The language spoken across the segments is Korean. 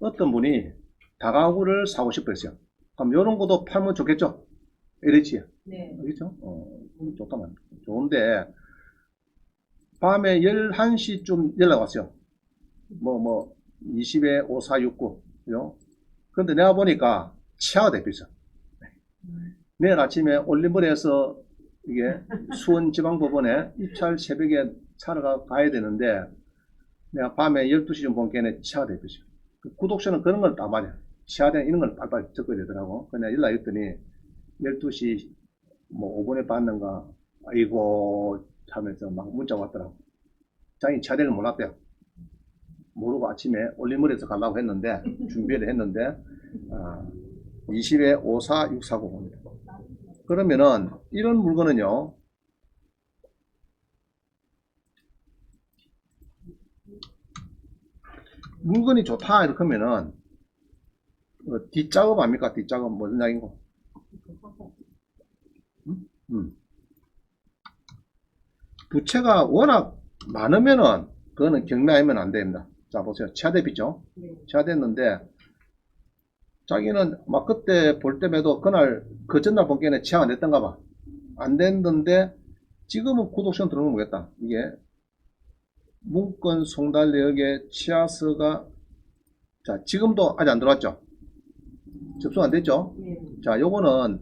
어떤 분이 다가구를 사고 싶어 했어요. 그럼 이런 것도 팔면 좋겠죠? LH. 네. 그렇죠? 어, 좋다만. 좋은데, 밤에 11시쯤 연락 왔어요. 뭐, 뭐, 20에 5469. 그죠? 근데 내가 보니까 치아가 대표있어. 내일 아침에 올림플에서 이게 수원지방법원에 입찰 새벽에 차를 가- 가야 되는데, 내가 밤에 12시쯤 본 게네 치아가 대표있어. 그 구독자는 그런 걸다 맞아. 치아대 이런 걸 빨리빨리 적어야 되더라고. 그냥 연락했더니, 12시 뭐 5분에 받는가 아이고 하면서 막 문자 왔더라고 자기 차대를 몰랐대요 모르고 아침에 올림물에서 가려고 했는데 준비를 했는데 아, 20에 54640입니다 그러면은 이런 물건은요 물건이 좋다 이렇게 하면은 어, 뒷작업 아닙니까 뒷작업 무슨 작인고 음. 부채가 워낙 많으면은 그거는 경매하면 안 됩니다. 자 보세요. 차대비죠. 네. 차됐는데 자기는 막 그때 볼 때에도 그날 그 전날 본 게는 치아가 안 됐던가 봐. 안 됐는데 지금은 구독션 들어오는 거겠다. 이게 문건 송달역의 치아서가 자 지금도 아직 안 들어왔죠. 접수 안 됐죠. 네. 자, 요거는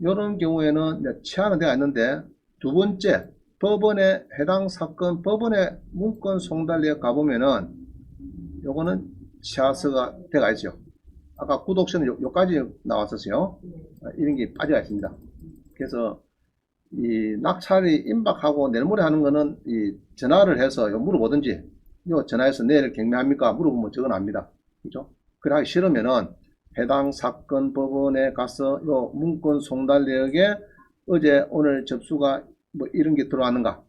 이런 경우에는 치안은 되어 있는데 두 번째 법원에 해당 사건 법원에 문건 송달리에 가보면은 요거는 치아서가 되어 있죠. 아까 구독서는 요, 요까지 나왔었어요. 네. 아, 이런 게 빠져 있습니다. 그래서 이 낙찰이 임박하고 내일 모레 하는 거는 이 전화를 해서 요 물어보든지 요 전화해서 내일 경매합니까 물어보면 압니다. 그죠? 그래 하기 싫으면은 해당 사건 법원에 가서 요 문건 송달 내역에 어제 오늘 접수가 뭐 이런 게 들어왔는가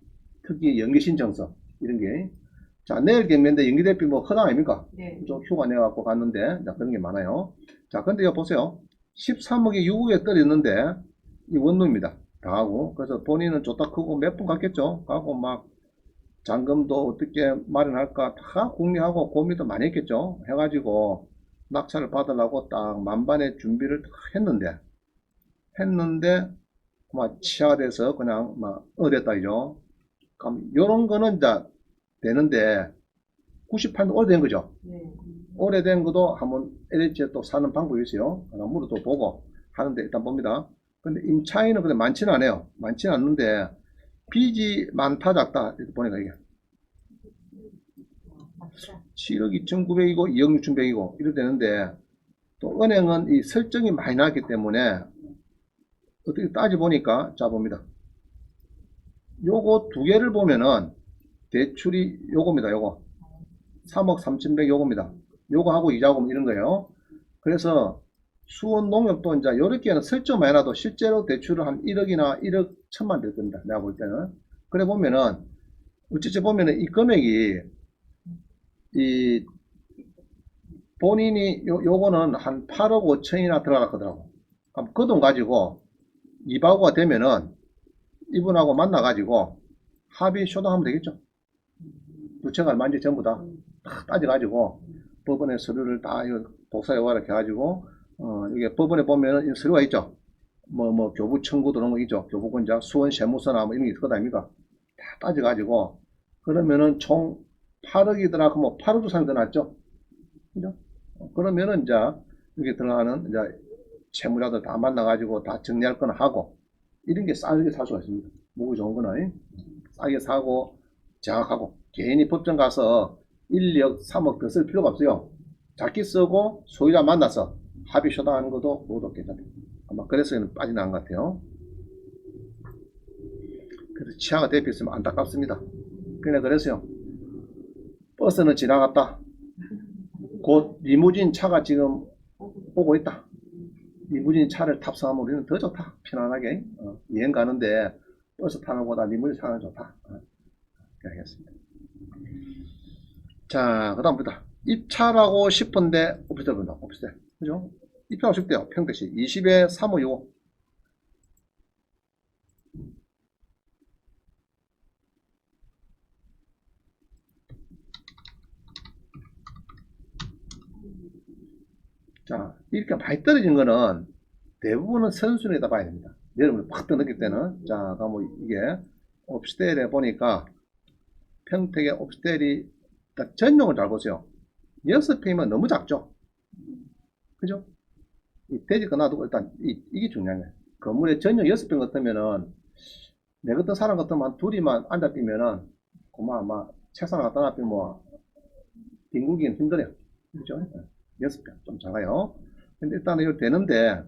특히 연기 신청서 이런 게 자 내일 경매인데 연기 대표 뭐 허당 아닙니까? 네. 좀 휴가 내 갖고 갔는데 자, 그런 게 많아요. 자, 근데 여기 보세요. 13억에 6억에 떨어졌는데 이 원룸입니다. 다 하고 그래서 본인은 좋다 크고 몇분 갔겠죠. 가고 막 잔금도 어떻게 마련할까 다 궁리하고 고민도 많이 했겠죠. 해가지고 낙찰을 받으려고 딱 만반의 준비를 다 했는데 했는데 막 치아가 돼서 그냥 막 어렸다 이죠. 그럼 요런 거는 이제 되는데 98년 오래된 거죠. 네. 오래된 것도 한번 LH에 또 사는 방법이 있어요. 하나 물어도 보고 하는데 일단 봅니다. 근데 임차인은 근데 많지는 않아요. 많지는 않는데 빚이 많다 작다 이렇게 보니까 이게 맞죠. 7억 2,900이고 2억 6,100이고 이렇게 되는데 또 은행은 이 설정이 많이 나기 때문에 어떻게 따져 보니까 자 봅니다. 요거 두 개를 보면은 대출이 요겁니다. 요거 3억 3,100 요겁니다. 요거 하고 이자금 이런 거예요. 그래서 수원 농협 도 이제 요렇게는 설정 많이 나도 실제로 대출을 한 1억이나 1억 천만 될 겁니다. 내가 볼 때는. 그래 보면은 어찌째 보면은 이 금액이 이 본인이 요, 요거는 한 8억 5천이나 들어갔더라고. 그럼 그 돈 가지고 이바구가 되면은 이분하고 만나가지고 합의 쇼당하면 되겠죠. 부채가 얼마인지 전부 다, 다 따져가지고 법원에 서류를 다 이거 복사 요구를 해가지고 어 이게 법원에 보면은 이 서류가 있죠. 뭐 뭐 교부 청구 들어온 거 있죠. 교부권자 수원 세무서나 뭐 이런 게 있을 거 아닙니까? 다 따져가지고 그러면은 총 8억이더라 그러면 8억 주상이 더 낫죠. 그죠? 어, 그러면은 이제 여기 들어가는 이제 채무자들 다 만나가지고 다 정리할 거나 하고 이런 게 싸게 살 수가 있습니다. 뭐가 좋은 거는 싸게 사고 장악하고 개인이 법정 가서 1, 2억, 3억 더 쓸 필요가 없어요. 작게 쓰고 소유자 만나서 합의 쇼당하는 것도 모두 괜찮아요. 아마 그래서 빠져나간 것 같아요. 그래서 치아가 대피했으면 안타깝습니다. 그냥 그랬어요. 버스는 지나갔다. 곧 리무진 차가 지금 오고 있다. 리무진 차를 탑승하면 우리는 더 좋다. 편안하게 어, 여행 가는데 버스 타는 것보다 리무진 게 좋다. 어, 그렇게 하겠습니다. 자, 그 다음부터 입찰하고 싶은데 오피스텔 본다. 오피스텔. 그죠? 입찰하고 싶대요. 평택시 20에 3565. 자, 이렇게 많이 떨어진 거는 대부분은 선순위에다 봐야 됩니다. 여러분이 팍 떠넣을 때는, 자, 그럼 이게 옵스텔에 보니까 평택의 옵스텔이 딱 전용을 잘 보세요. 6평이면 너무 작죠? 그죠? 이 돼지 거 놔두고 일단 이, 이게 중요한 거예요. 건물에 전용 6평 같으면은 내 같은 사람 같으면 한 둘이만 앉아 뛰면은 그만 아마 책상 갖다 놔두면 뭐 뒹굴기는 힘들어요. 그죠? 여섯 평, 좀 작아요. 근데 일단은 이거 되는데,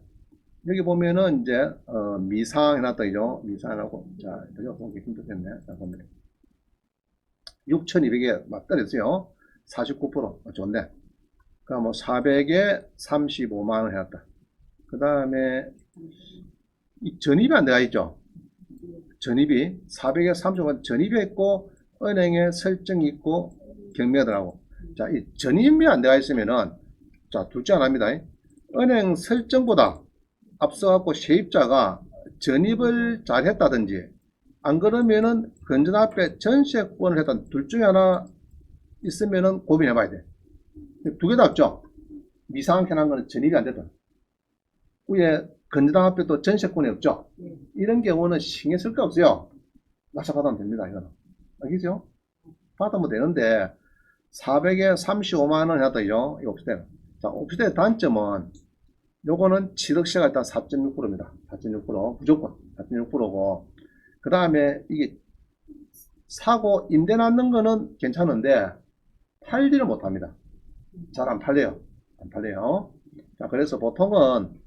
여기 보면은 이제, 어, 미상 해놨다, 이죠? 미상하고, 자, 이거 보기 힘들겠네. 자, 보면. 6,200에 막 떨어졌어요. 49%. 어, 좋네. 그니까 뭐, 400에 35만 원 해놨다. 그 다음에, 이 전입이 안 들어가 있죠? 전입이, 400에 35만, 전입이 있고, 은행에 설정이 있고, 경매가 들어가고. 자, 이 전입이 안 들어가 있으면은, 자, 둘째 하나입니다. 은행 설정보다 앞서갖고 세입자가 전입을 잘 했다든지, 안 그러면은 건전 앞에 전세권을 했다. 둘 중에 하나 있으면은 고민해 봐야 돼. 두 개 다 없죠? 미상하게 한 거는 전입이 안 됐다. 위에 건전 앞에 또 전세권이 없죠? 이런 경우는 신경 쓸거 없어요. 낙찰 받으면 됩니다, 이거는. 알겠죠? 받으면 되는데, 400에 35만원 해놨다, 이죠? 이 옵스텔. 자, 옵스텔 단점은, 요거는 7억시가 일단 4.6%입니다. 4.6%. 무조건. 4.6%고. 그 다음에 이게 사고 임대 낳는 거는 괜찮은데, 팔지를 못 합니다. 잘 안 팔려요. 안 팔려요. 자, 그래서 보통은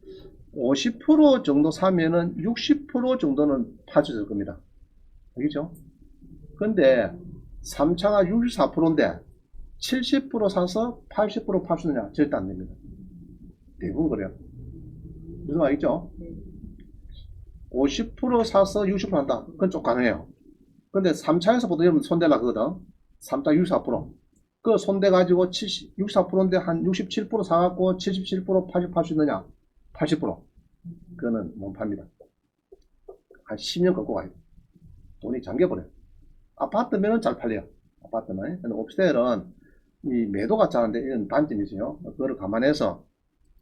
50% 정도 사면은 60% 정도는 파주실 겁니다. 알겠죠? 근데 3차가 64%인데 70% 사서 80%팔 수 있느냐? 절대 안 됩니다. 대부분 그래요. 무슨 말이죠? 50% 사서 60% 한다. 그건 좀 가능해요. 근데 3차에서 보통 여러분 손대라 그거든. 3차 64%. 그 손대가지고 70, 64%인데 한 67% 사갖고 77% 80팔수 있느냐? 80%. 그거는 못 팝니다. 한 10년 걷고 가야 돼. 돈이 잠겨버려요. 아파트면은 잘 팔려요. 아파트는. 근데 옵스텔은 이 매도가 작은데 이런 단점이 있어요. 그거를 감안해서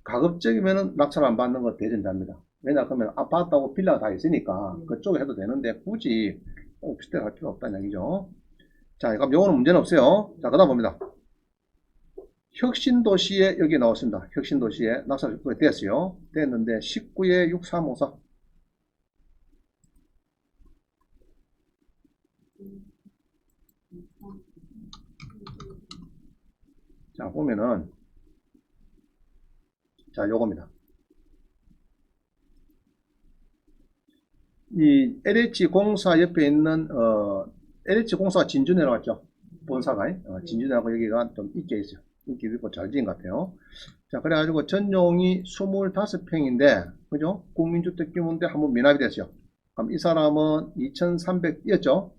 가급적이면은 낙찰 안 받는 거 대전자입니다. 왜냐 그러면 아파트하고 빌라가 다 있으니까 그쪽에 해도 되는데 굳이 옵스텔 할 필요 없다는 얘기죠. 자, 그럼 요거는 문제는 없어요. 자, 그 다음 봅니다. 혁신도시에 여기 나왔습니다. 혁신도시에 낙찰 됐어요. 됐는데 19에 6354 자, 보면은, 자, 요겁니다. 이 LH 공사 옆에 있는, 어, LH 공사가 진주 내려왔죠. 본사가, 어, 진주 내려고 여기가 좀 있게 있어요. 있게 있고 잘 지은 것 같아요. 자, 그래가지고 전용이 25평인데, 그죠? 국민주택 규모인데 한번 미납이 됐어요. 그럼 이 사람은 2300이었죠?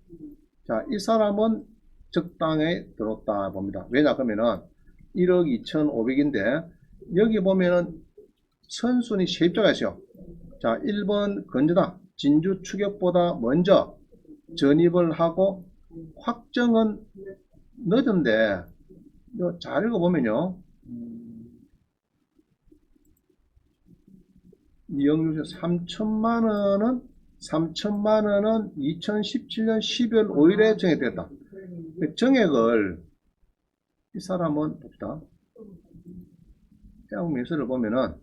자, 이 사람은 적당히 들었다 봅니다. 왜냐, 그러면은 1억 2,500인데, 여기 보면은 선순위 세입자가 있어요. 자, 1번 건조다. 진주 추격보다 먼저 전입을 하고 확정은 늦은데, 이거 잘 읽어보면요. 이영유 3천만 원은 3천만 원은 2017년 12월 5일에 정액됐다. 그 정액을 이 사람은 봅시다. 태양 매수를 보면은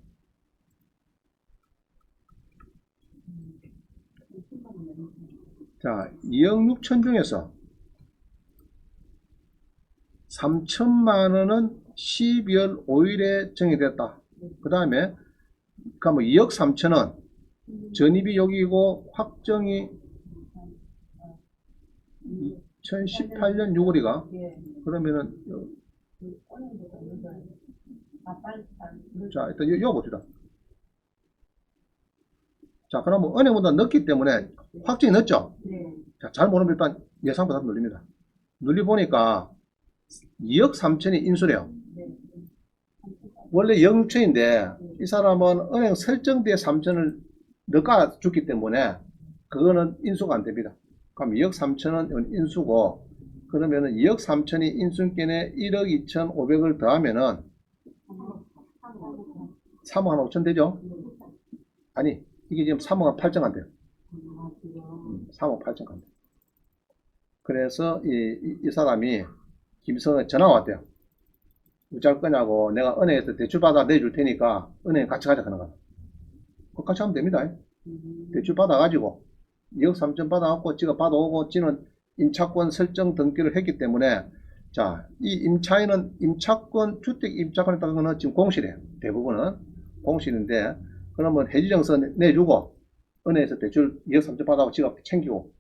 자 2억 6천 중에서 3천만 원은 12월 5일에 정액됐다. 그 다음에 그러면 2억 3천원. 전입이 여기고 확정이 2018년 6월이가. 그러면은 자 일단 이거 봅시다. 자 그러면 은행보다 늦기 때문에 확정이 늦죠? 자, 잘 모르면 일단 예상보다 늘립니다. 늘리 보니까 2억 3천이 인수래요 원래 2억 6천인데 이 사람은 은행 설정대에 3천을 넣어 줬기 때문에 그거는 인수가 안 됩니다. 그럼 2억 3천은 인수고 그러면은 2억 3천이 인수권에 1억 2천 5백을 더하면은 3억 한 5천 되죠? 아니, 이게 지금 3억 한 8천 안 돼요. 음, 3억 8천 안 돼요. 그래서 이, 이, 이 사람이 김성에 전화 왔대요. 어쩔 거냐고 내가 은행에서 대출 받아 내줄 테니까 은행 같이 가자 하는 거야. 그 같이 하면 됩니다. 대출 받아가지고 2억 3천 받아갖고 지가 받아오고 지는 임차권 설정 등기를 했기 때문에 자, 이 임차인은 임차권, 주택 임차권에 따른 거는 지금 공실이에요. 대부분은 공실인데 그러면 해지정서 내- 내주고 은행에서 대출 2억 3천 받아고 지가 챙기고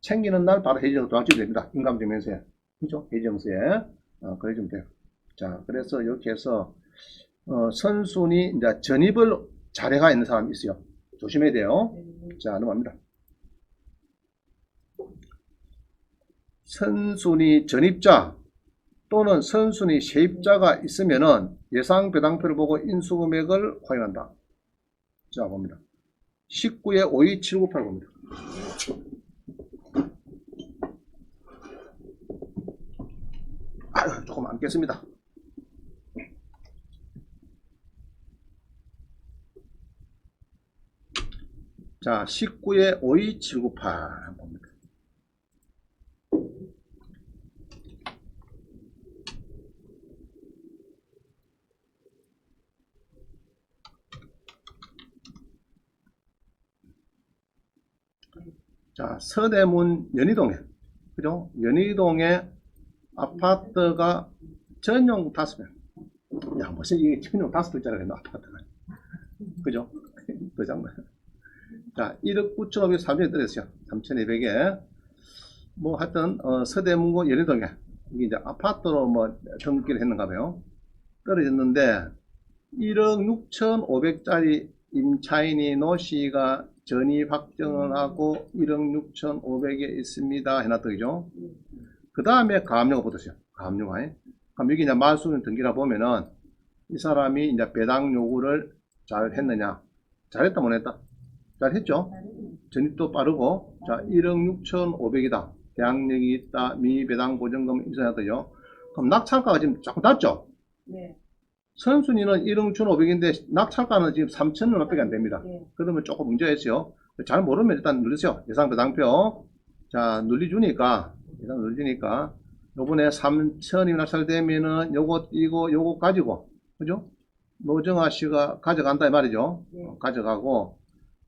챙기는 날 바로 해지정서 도장치면 됩니다. 인감증명서에. 그죠? 해지정서에. 어, 그래주면 돼요. 자, 그래서 이렇게 해서 어, 선순위 이제 전입을 자례가 있는 사람이 있어요. 조심해야 돼요. 자, 넘어갑니다. 선순위 전입자 또는 선순위 세입자가 있으면은 예상 배당표를 보고 인수금액을 확인한다. 자, 봅니다. 19에 52798 봅니다. 아유, 조금 안 깼습니다. 자, 19에 52798 봅니다. 자, 서대문 연희동에, 그죠? 연희동에 아파트가 전용 다섯 명. 야, 무슨 이게 전용 다섯 평짜리가 있나, 아파트가. 그죠? 그 장면. 자, 1억 9,500, 3천에 떨어졌어요. 3,200에. 뭐, 하여튼, 어, 서대문구 연희동에. 이게 이제 아파트로 뭐, 등기를 했는가 봐요. 떨어졌는데, 1억 6,500짜리 임차인이 노시가 전입 확정을 하고 1억 6,500에 있습니다. 해놨더죠. 그 다음에 가압류가 붙었어요. 가압류가. 그럼 여기 이제 말수는 등기라 보면은 이 사람이 이제 배당 요구를 잘 했느냐. 잘했다, 못했다? 잘했죠? 전입도 빠르고, 자, 1억 6,500이다. 대항력이 있다. 미배당 보증금 인수하더요. 그럼 낙찰가가 지금 조금 낮죠? 네. 선순위는 1억 6,500인데 낙찰가는 지금 3천 얼마밖에 안 됩니다. 네. 그러면 조금 문제가 있어요. 잘 모르면 일단 누르세요. 예상 배당표. 자, 눌리주니까, 예상 눌리주니까, 요번에 3천이 낙찰되면은 요거, 이거, 요거 가지고, 그죠? 노정아 씨가 가져간다 이 말이죠. 네. 어, 가져가고,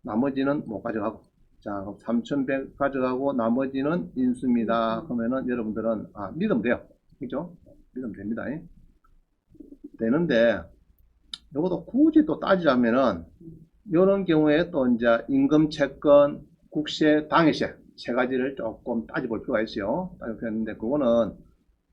나머지는 못 가져가고. 자, 그럼 3,100 가져가고, 나머지는 인수입니다. 그러면은 여러분들은, 아, 믿으면 돼요. 그죠? 믿으면 됩니다. 되는데, 요것도 굳이 또 따지자면은, 이런 경우에 또 이제 임금 채권, 국세, 당해세 세 가지를 조금 따져볼 필요가 있어요. 따져보는데 그거는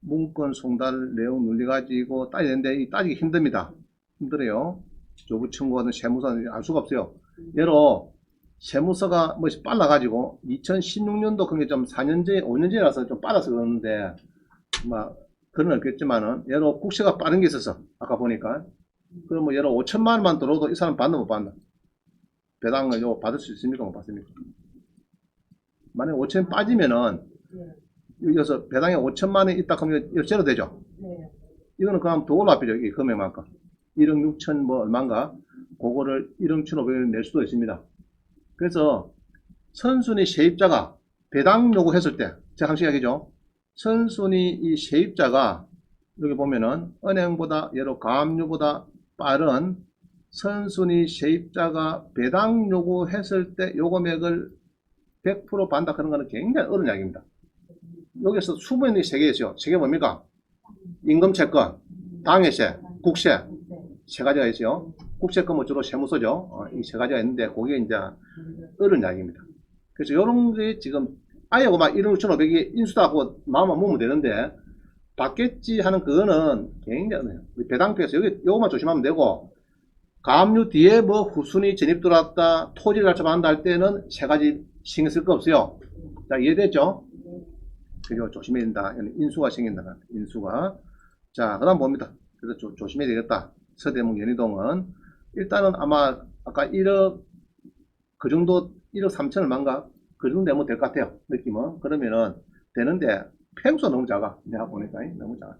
문건 송달 내용 눌리 가지고 따져야 되는데 이 따지기 힘듭니다. 힘들어요. 조부 청구하는 세무서는 알 수가 없어요. 예로 세무서가 뭐 빨라 가지고 2016년도 그게 좀 4년 전에 5년 전이라서 좀 빨라서 그러는데 막 그런 없겠지만은 예로 국세가 빠른 게 있어서 아까 보니까 그럼 뭐 예로 5천만 원만 들어도 이 사람 받나 못 받나? 배당을 요 받을 수 있습니까? 못 받습니까? 만약에 5천 빠지면은 네. 여기서 배당에 5천만 원이 있다 그러면 이거 제로 되죠? 네. 이거는 그럼 더 올라가죠. 이 금액만큼. 1억 6천 뭐 얼마인가? 그거를 1억 1,500원 낼 수도 있습니다. 그래서 선순위 세입자가 배당 요구했을 때, 제가 항상 이야기죠. 선순위 이 세입자가 여기 보면은 은행보다 예로 가압류보다 빠른 선순위 세입자가 배당 요구했을 때 요금액을 100% 받는다 그런 거는 굉장히 어려운 이야기입니다. 여기서 수분이 세개 있어요. 세개 뭡니까? 임금채권, 당해세, 국세 네. 세 가지가 있어요. 국세금은 주로 세무서죠. 어, 이세 가지가 있는데 그게 이제 어려운 이야기입니다. 그래서 이런 게 지금 아예 막 1억 6,500이 인수다고 마음만 먹으면 되는데 받겠지 하는 그거는 굉장히 배당표에서 여기 요것만 조심하면 되고 가압류 뒤에 뭐 후순위 진입 들어왔다 토지를 발급한다 할 때는 세 가지 신경 쓸 거 없어요. 자 이해됐죠? 그리고 조심해야 된다. 인수가 생긴다. 인수가. 자, 그 다음 봅니다. 그래서 조, 조심해야 되겠다. 서대문 연희동은. 일단은 아마 아까 1억, 그 정도, 1억 3천 얼마인가? 그 정도 되면 될 것 같아요. 느낌은. 그러면은 되는데, 평수가 너무 작아. 내가 보니까 너무 작아.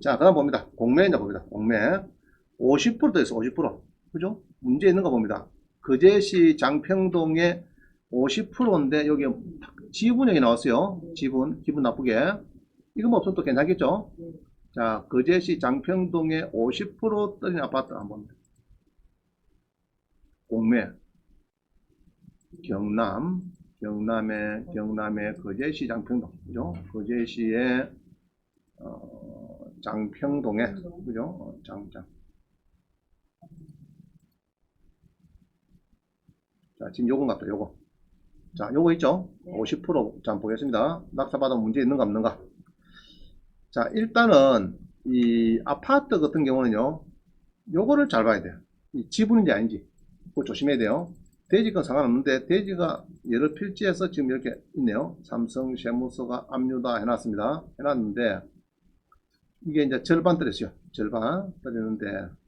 자, 그 다음 봅니다. 공매 이제 봅니다. 공매. 50%도 있어, 50%. 그죠? 문제 있는 거 봅니다. 거제시 장평동에 50%인데 여기 지분액이 나왔어요. 지분, 기분 나쁘게. 이거 뭐 없어도 또 괜찮겠죠? 자, 거제시 장평동에 50% 떨어진 아파트 한번. 공매. 경남, 경남의, 경남의 거제시 장평동. 그죠? 거제시의, 어, 장평동에, 그죠? 어, 장, 장. 자, 지금 요건 같다, 요거. 자, 요거 있죠? 50%. 자, 보겠습니다. 낙사받아 문제 있는가 없는가? 자, 일단은, 이 아파트 같은 경우는요, 요거를 잘 봐야 돼요. 이 지분인지 아닌지. 그거 조심해야 돼요. 대지건 상관없는데, 대지가 여러 필지에서 지금 이렇게 있네요. 삼성 세무서가 압류다 해놨습니다. 해놨는데, 이게 이제 절반 떨어졌어요. 절반 떨어졌는데,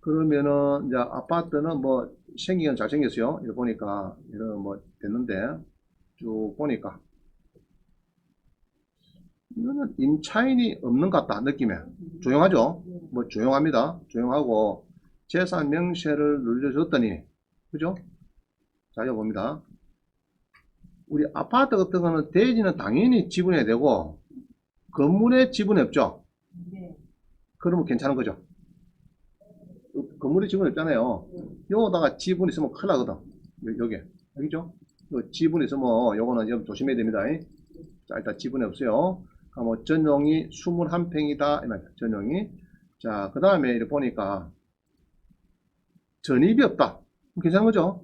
그러면은, 이제 아파트는 뭐, 생기긴 잘 생겼어요. 이거 보니까, 이런 뭐, 됐는데, 쭉 보니까. 이거는 임차인이 없는 것 같다, 느낌에. 조용하죠? 뭐, 조용합니다. 조용하고, 재산 명세를 눌려줬더니, 그죠? 자, 이거 봅니다. 우리 아파트 같은 거는 대지는 당연히 지분해야 되고, 건물에 지분이 없죠? 네. 그러면 괜찮은 거죠? 어, 건물에 지분이 없잖아요. 요거다가 지분 있으면 큰일 나거든. 요- 요게. 알겠죠? 요 지분 있으면 요거는 좀 조심해야 됩니다. 이. 자, 일단 지분이 없어요. 아, 뭐, 전용이 21평이다. 이 말이야. 전용이. 자, 그 다음에 이렇게 보니까 전입이 없다. 괜찮은 거죠?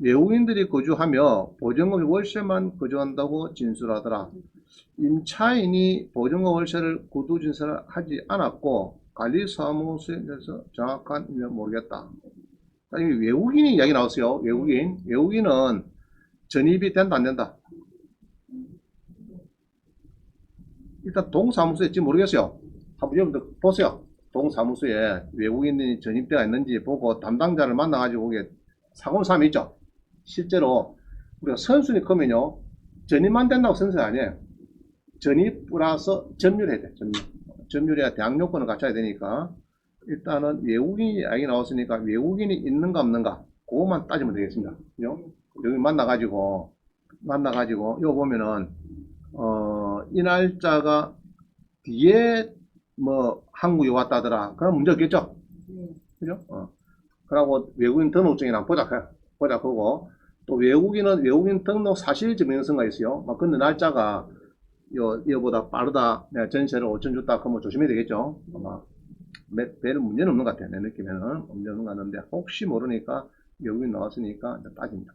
외국인들이 거주하며 보증금 월세만 거주한다고 진술하더라. 임차인이 보증금 월세를 구두 진술을 하지 않았고 관리 사무소에 대해서 정확한 의미는 모르겠다. 외국인이 이야기 나왔어요. 외국인. 외국인은 전입이 된다 안 된다. 일단 동사무소에 지금 모르겠어요. 한번 여러분들 보세요. 동사무소에 외국인이 전입되어 있는지 보고 담당자를 만나가지고 사고는 사람이 있죠. 실제로 우리가 선순위 크면요. 전입만 된다고 선순위 아니에요. 전입 플러스 점유해야 돼. 점유. 점유해야 대학 요건을 갖춰야 되니까 일단은 외국인이 이야기 나왔으니까 외국인이 있는가 없는가 그것만 따지면 되겠습니다. 그죠? 여기 만나가지고 만나가지고 이거 보면은 어, 이 날짜가 뒤에 뭐 한국에 왔다더라. 그럼 문제 없겠죠? 네. 그죠? 어. 그러고 외국인 등록증이랑 보자, 보자 보고 또 외국인은 외국인 등록 사실 증명서가 있어요. 막 근데 날짜가 요, 이거보다 빠르다. 내가 전세를 5천 줬다. 그러면 조심해야 되겠죠? 아마 매- 별 문제는 없는 것 같아요. 내 느낌에는 문제 없는 것 같은데 혹시 모르니까 외국인 나왔으니까 따집니다.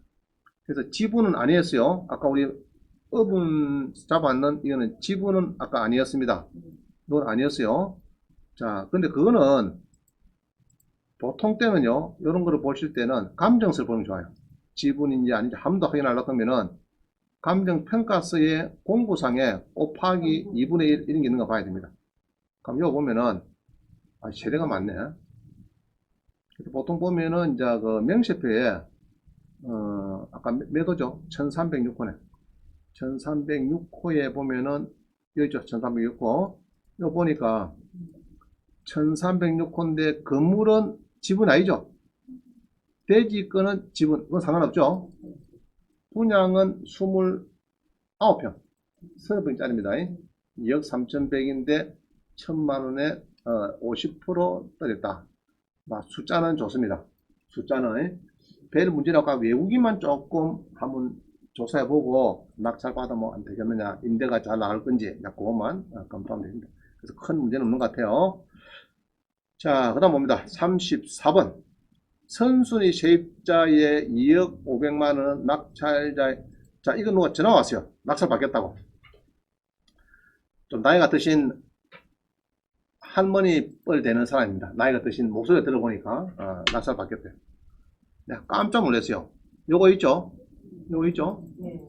그래서 지분은 아니었어요. 아까 우리 어분 잡았는 이거는 지분은 아까 아니었습니다. 이건 아니었어요. 자, 근데 그거는 보통 때는요, 이런 거를 보실 때는 감정서를 보는 게 좋아요. 지분인지 아닌지 한 번 더 확인하려고 하면은 감정평가서의 공구상에 곱하기 2분의 1 이런 게 있는 거 봐야 됩니다. 그럼 이거 보면은, 아, 세대가 많네. 보통 보면은, 이제 그 명세표에, 어, 아까 호죠? 1306호네. 1306호에 보면은, 여기 있죠? 1306호. 이거 보니까, 1306호인데, 건물은 지분 아니죠? 대지권은 지분, 그건 상관없죠? 분양은 29평, 30평짜리입니다. 2억 3,100인데, 1천만 원에, 어, 50% 떨었다. 막 숫자는 좋습니다. 숫자는. 별 문제는 아까 외국인만 조금 한번 조사해보고, 낙찰 받으면 안 되겠느냐, 임대가 잘 나갈 건지, 약 그것만 어, 검토하면 됩니다. 그래서 큰 문제는 없는 것 같아요. 자, 그 다음 봅니다. 34번. 선순위 세입자의 2억 500만 원은 낙찰자, 자, 이거 누가 전화 왔어요. 낙찰 받겠다고. 좀 나이가 드신 할머니 뻘 되는 사람입니다. 나이가 드신 목소리 들어보니까, 어, 낙찰 받겠대요. 내가 깜짝 놀랐어요. 요거 있죠? 요거 있죠? 네.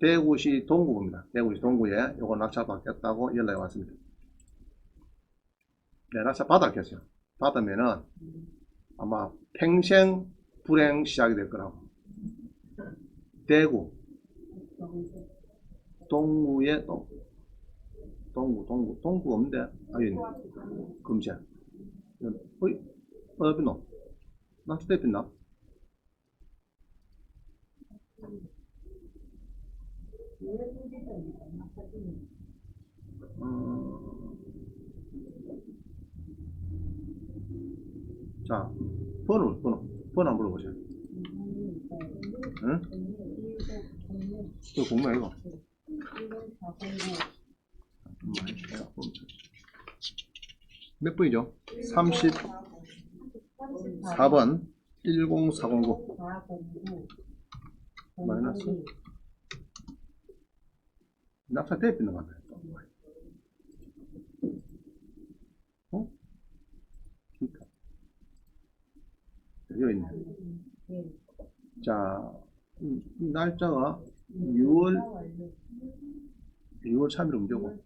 대구시 동구입니다. 대구시 동구에 요거 낙찰 받겠다고 연락이 왔습니다. 네, 낙찰 받았겠어요. 받으면은 아마 평생 불행 시작이 될 거라고. 대구, 동구에 동, 동구, 동구, 동구 없는데, 아니, 금세. 어이, 어디 노? 낙차 대pis나? 음. 자, 번호, 번호, 번호 한번 물어보세요. 응? 그 공부 이거. 몇 번이죠? 34번 10409 마이너스 낙차 대입 있는 거 같아요. 어? 기타. 여기 있네. 자, 이, 이 날짜가 6월 6월 3일 문제고.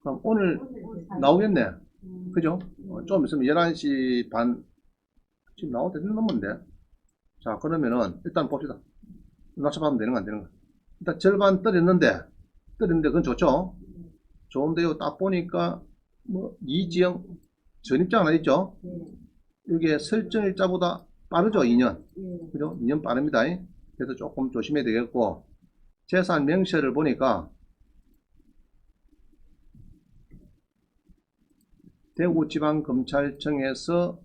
그럼 오늘 나오겠네. 그죠? 어, 좀 있으면 11시 반, 지금 나올 때 넘었는데. 자, 그러면은, 일단 봅시다. 낙차받으면 되는 거 안 되는 거. 일단 절반 떨었는데, 떨었는데 그건 좋죠? 좋은데요, 딱 보니까, 뭐, 이지영, 전입장 하나 있죠? 이게 설정 일자보다 빠르죠, 2년. 그죠? 2년 빠릅니다. 그래서 조금 조심해야 되겠고, 재산 명시를 보니까, 대구지방검찰청에서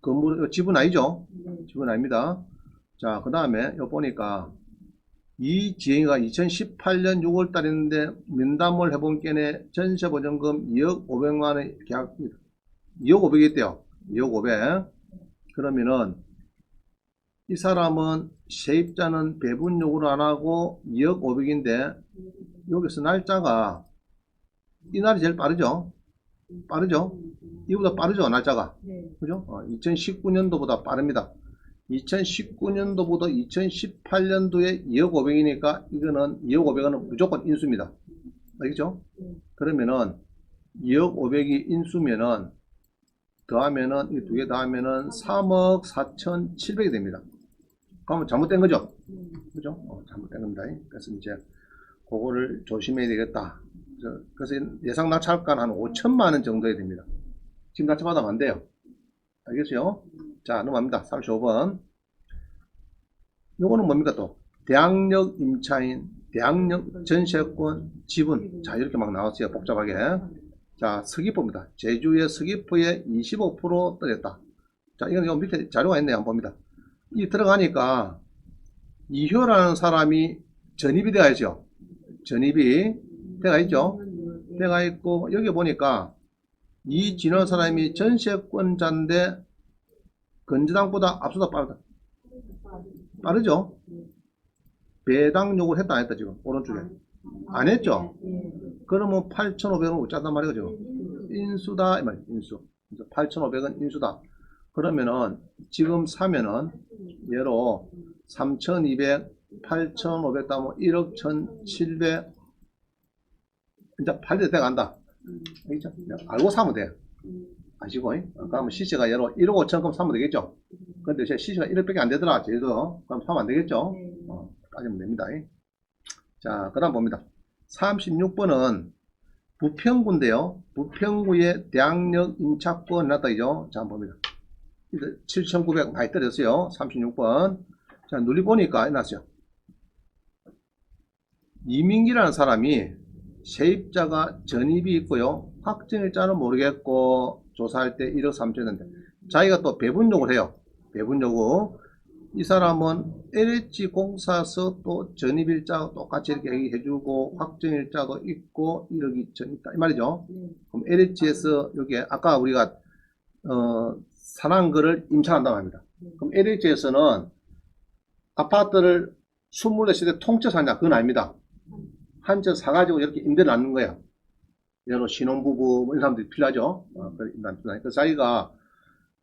건물, 지분 아니죠? 지분 아닙니다. 자, 그 다음에 요 보니까 이 지행이가 2018년 6월 달인데 면담을 해본 게에 전세 보증금 2억 500만 원의 계약 2억 500이 있대요. 2억 500. 그러면은 이 사람은 세입자는 배분 요구를 안 하고 2억 500인데 여기서 날짜가 이 날이 제일 빠르죠? 빠르죠? 이보다 빠르죠, 날짜가. 그죠? 2019년도보다 빠릅니다. 2019년도보다 2018년도에 2억 500이니까 이거는 2억 500은 무조건 인수입니다. 알겠죠? 그러면은 2억 500이 인수면은 더하면은 이 두 개 더하면은 3억 4,700이 됩니다. 그러면 잘못된 거죠? 그죠? 어, 잘못된 겁니다. 그래서 이제 그거를 조심해야 되겠다. 저- 그래서 예상 낙찰가는 한 5천만 원 정도 해야 됩니다. 지금 낙찰 받으면 안 돼요. 알겠어요? 자, 넘어갑니다. 35번. 요거는 뭡니까 또? 대항력 임차인, 대항력 전세권, 지분. 자, 이렇게 막 나왔어요. 복잡하게. 자, 서귀포입니다. 제주의 서귀포에 25% 떨어졌다. 자, 이건 요 밑에 자료가 있네요. 한번 봅니다. 이 들어가니까 이효라는 사람이 전입이 되어 있죠. 전입이 되어 있죠. 되어 있고 여기 보니까 이진호 사람이 전세권자인데 건재당보다 앞서다 빠르다. 빠르죠? 배당 요구를 했다 안 했다 지금 오른쪽에 안 했죠? 그러면 8,500원 어쩌단 말이에요 지금 인수다 이 말이에요 인수 8,500원 인수다. 그러면은 지금 사면은 예로 3,200 8,500 따면 1억 1,700 이제 팔때 돼간다. 알겠죠? 알고 사면 돼. 아시고? 잉? 어, 그러면 시세가 예로 1억 5천 그럼 사면 되겠죠? 근데 제 시세가 1억밖에 안 되더라 제주도. 그럼 사면 안 되겠죠? 어, 따지면 됩니다. 잉? 자, 그 다음 봅니다. 36번은 부평구인데요. 부평구에 대학력 임차권 났다이죠. 자, 한번 봅니다. 7,900 많이 떨어졌어요. 36번. 자, 눌리 보니까 났어요. 이민기라는 사람이 세입자가 전입이 있고요. 확정일자는 모르겠고 조사할 때 1억 3천인데 자기가 또 배분 요구를 해요. 배분 요구. 이 사람은 LH 공사서 또 전입일자 똑같이 이렇게 얘기해주고 확정일자도 있고 1억 2천 있다 이 말이죠. 그럼 LH에서 여기 아까 우리가 어, 산한 거를 임차한다고 합니다. 그럼 LH에서는 아파트를 24시대 통째 사냐 그건 아닙니다. 한 채 사가지고 이렇게 임대 놨는 거예요. 여러 신혼부부 뭐 이런 사람들이 필요하죠. 어, 그 필요하니까 자기가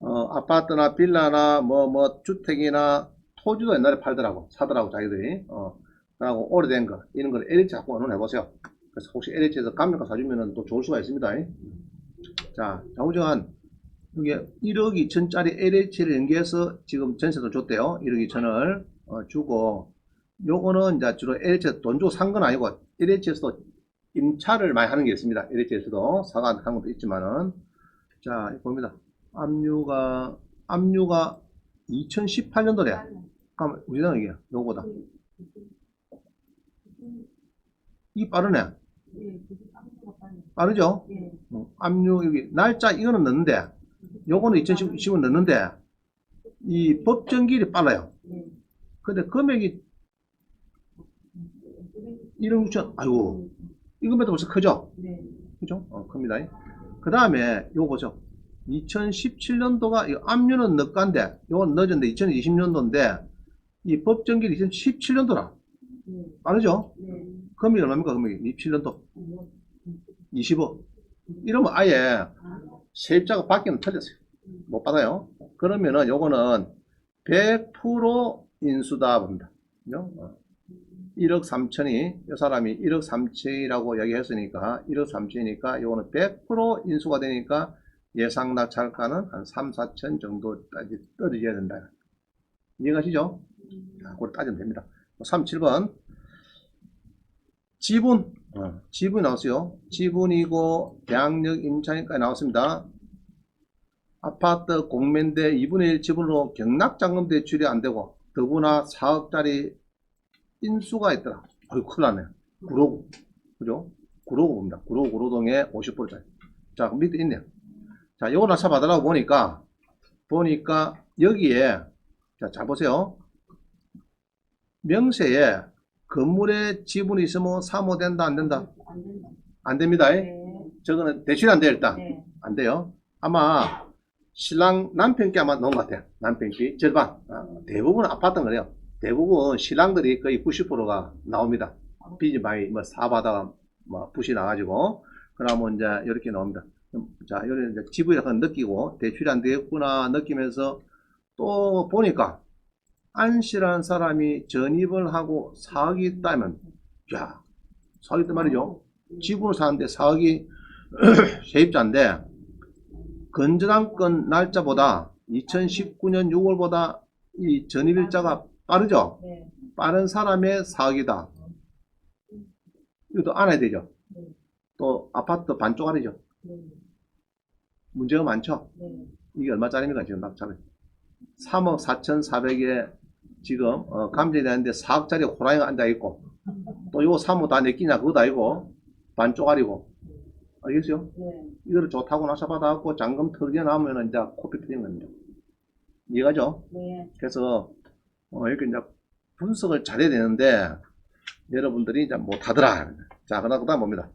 어, 아파트나 빌라나 뭐, 뭐, 주택이나 토지도 옛날에 팔더라고. 사더라고, 자기들이. 어, 그러고 오래된 거, 이런 걸 LH 갖고 의논해보세요. 그래서 혹시 LH에서 감면가 사주면은 또 좋을 수가 있습니다. 자, 자우정한, 이게 1억 2천짜리 LH를 연계해서 지금 전세도 줬대요. 1억 2천을 어, 주고, 요거는 이제 주로 LH에서 돈 주고 산 건 아니고, LH에서도 임차를 많이 하는 게 있습니다. LH에서도 한 것도 있지만은. 자, 봅니다. 압류가 압류가 2018년도래. 그럼 우리나라 이게 요거다. 이 빠르네. 빨리. 빠르죠? 예, 어, 압류 여기 날짜 이거는 넣는데 요거는 2010은 넣는데 이 법정기일이 빨라요. 예. 근데 금액이 1억 6천 아이고 이거보다 벌써 크죠? 네, 그죠? 어, 큽니다. 그 다음에 요거죠. 2017년도가 이 압류는 늦간데 요건 늦었는데 2020년도인데 이 법정기일 2017년도라 예, 빠르죠? 네. 금액이 얼마입니까? 금액이 27년도 뭐, 20억 이러면 아예 아, 세입자가 받기는 틀렸어요. 못 받아요. 그러면은 요거는 100% 인수다 봅니다. 그죠? 어. 1억 3천이, 이 사람이 1억 3천이라고 이야기했으니까, 1억 3천이니까, 요거는 100% 인수가 되니까 예상 낙찰가는 한 3, 4천 정도까지 떨어져야 된다. 이해가시죠? 자, 그걸 따지면 됩니다. 37번. 지분. 어, 지분이 나왔어요. 지분이고, 대항력 임차인까지 나왔습니다. 아파트 공매인데 2분의 1 지분으로 경락자금 대출이 안 되고, 더구나 4억짜리 인수가 있더라. 어이, 큰일 나네. 구로구. 그죠? 구로구입니다. 구로구, 구로동에 50%짜리. 자, 그 밑에 있네요. 자, 요거 나차 받으라고 보니까, 보니까 여기에, 자, 잘 보세요. 명세에 건물에 지분이 있으면 사모된다, 안 된다? 안 된다. 안 됩니다. 네, 저거는 대출이 안 돼요, 일단. 네, 안 돼요. 아마 신랑 남편께 아마 넣은 것 같아요. 남편께 절반. 아, 대부분 아파트는 그래요. 대부분 신랑들이 거의 90%가 나옵니다. 빚이 많이 뭐 사바다가 뭐 붓이 나가지고 그러면 이제 이렇게 나옵니다. 음, 자, 이런 이제 지분이라고 느끼고 대출이 안 되겠구나 느끼면서 또 보니까 안 씨라는 사람이 전입을 하고 4억이 있다면 야, 4억이 있단 말이죠. 지분을 사는데 4억이 세입자인데 건전한건 날짜보다 2019년 6월보다 이 전입일자가 빠르죠? 네, 빠른 사람의 4억이다. 이것도 알아야 되죠? 네, 또 아파트 반쪽짜리죠? 네, 문제가 많죠? 네. 이게 얼마짜리입니까 지금 낙찰은? 3억 4,400에 지금 어, 감정이 되는데 4억짜리 호랑이가 앉아있고 또 요거 3억 다 내끼냐 그것도 아니고 반쪽짜리고 알겠어요? 네, 이거를 좋다고 나서 받아갖고 잔금 털게 나오면 이제 코피 터지는 겁니다. 이해가죠? 네. 그래서 어, 이렇게 이제 분석을 잘해야 되는데 여러분들이 이제 못하더라. 자, 그다음 그 다음 봅니다.